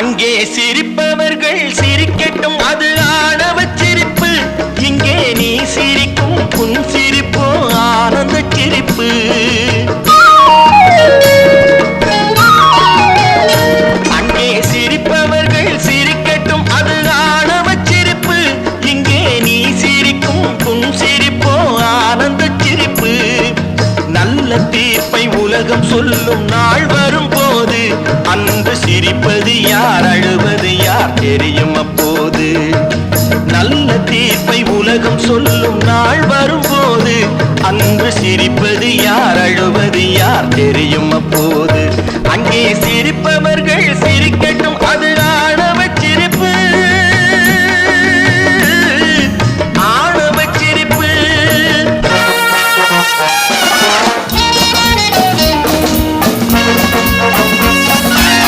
அங்கே சிரிப்பவர்கள் சிரிக்கட்டும் அது ஆணவ சிரிப்பு. இங்கே நீ சிரிக்கும் புன் சிரிப்போ ஆனந்த சிரிப்பு. அங்கே சிரிப்பவர்கள் சிரிக்கட்டும் அது ஆணவ சிரிப்பு. இங்கே நீ சிரிக்கும் புன் சிரிப்போ ஆனந்த சிரிப்பு. நல்ல தீர்ப்பை உலகம் சொல்லும் நாள் வரும் அன்று சிரிப்பது யார் அழுவது யார் தெரியும் அப்போது. நல்ல தீர்ப்பை உலகம் சொல்லும் நாள் வரும்போது அன்று சிரிப்பது யார் அழுவது யார் தெரியும் அப்போது.